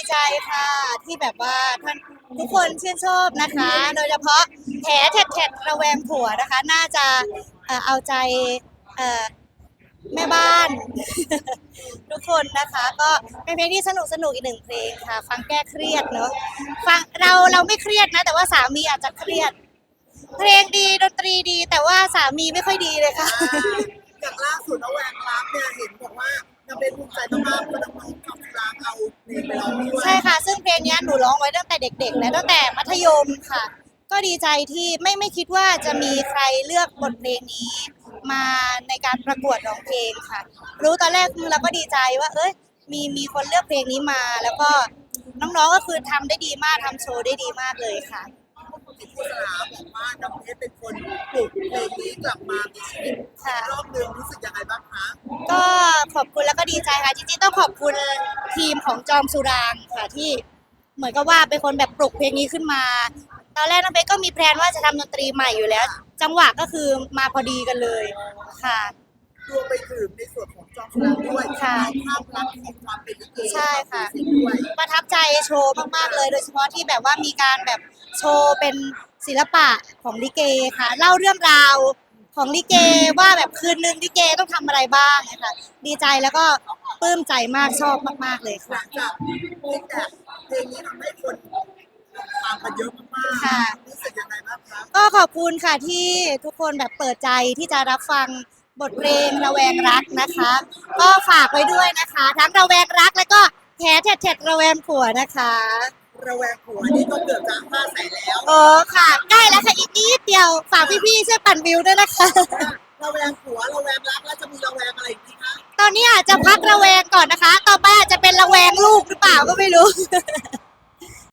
ดีใจค่ะ ที่แบบว่าท่านทุกคนชื่นชอบนะคะ โดยเฉพาะแผลแท็ดๆระแวงผัวนะคะ น่าจะเอ่อเอาใจเอ่อแม่บ้าน ทุกคนนะคะ ก็เป็นเพลงที่สนุกสนุกอีกหนึ่งเพลงค่ะ ฟังแก้เครียดเนาะฟังเราเราไม่เครียดนะ แต่ว่าสามีอาจจะเครียด เพลงดีดนตรีดี แต่ว่าสามีไม่ค่อยดีเลยค่ะ จากล่าสุดระแวงรักเนี่ยเห็นบอกว่ายังเป็นภูมิใจมากๆเพราะน้องๆ ใช่ค่ะ ซึ่งเพลงเนี้ยหนูร้องไว้ตั้งแต่เด็กๆ และตั้งแต่มัธยมค่ะ ก็ดีใจที่ไม่ไม่คิดว่าจะมีใครเลือกบทเพลงนี้ มาในการประกวดร้องเพลงค่ะ รู้ตอนแรกเราก็ดีใจว่าเอ้ยมีมีคนเลือกเพลงนี้มา แล้วก็น้องๆก็คือทำได้ดีมากทำโชว์ได้ดีมากเลยค่ะที่ผู้สลาบอกว่าน้องเพชรเป็นคนปลุกเพลงนี้กลับมามีชีวิตค่ะรอบหนึ่ง ขอบคุณแล้วก็ดีใจค่ะ จริงๆต้องขอบคุณทีมของจอมสุรางค์ค่ะที่เหมือนกับว่าเป็นคนแบบปลุกเพลงนี้ขึ้นมา ตอนแรกน้องเบสก็มีแพลนว่าจะทำดนตรีใหม่อยู่แล้ว จังหวะก็คือมาพอดีกันเลยค่ะ รวมไปถึงในส่วนของจอมพลังด้วยค่ะภาพลักษณ์ของความเป็นลิเกใช่ค่ะวามเป็นศิลป์ด้วยประทับใจโชว์มากๆเลย โดยเฉพาะที่แบบว่ามีการแบบโชว์เป็นศิลปะของลิเกค่ะ เล่าเรื่องราว ของลิเกว่าแบบคืนนึงลิเกต้องทำอะไรบ้างนะคะดีใจแล้วก็ปลื้มใจมากชอบมาก ๆเลยหค่ะ ลังจากเพลงแบบเพลงนี้ทำให้คนตามกันเยอะมากค่ะ ๆรู้สึกยังไงบ้างคะก็ขอบคุณค่ะที่ทุกคนแบบเปิดใจที่จะรับฟังบทเพลงระแวงรักนะคะ ก็ฝากไว้ด้วยนะคะ ทั้งระแวงรักแล้วก็แผลเท็ดเท็ดระแวงผัวนะคะ ระแวงหัวนี่ก็เกือบจะห้าแสนแล้วโอ้ค่ะใกล้แล้วค่ะอีกนิดเดียวฝากพี่ๆช่วยปั่นวิวด้วยนะคะระแวงหัวระแวงรักแล้วจะมีระแวงอะไรอีกไหมคะตอนนี้อาจจะพักระแวงก่อนนะคะ ต่อไปอาจจะเป็นระแวงลูกหรือเปล่าก็ไม่รู้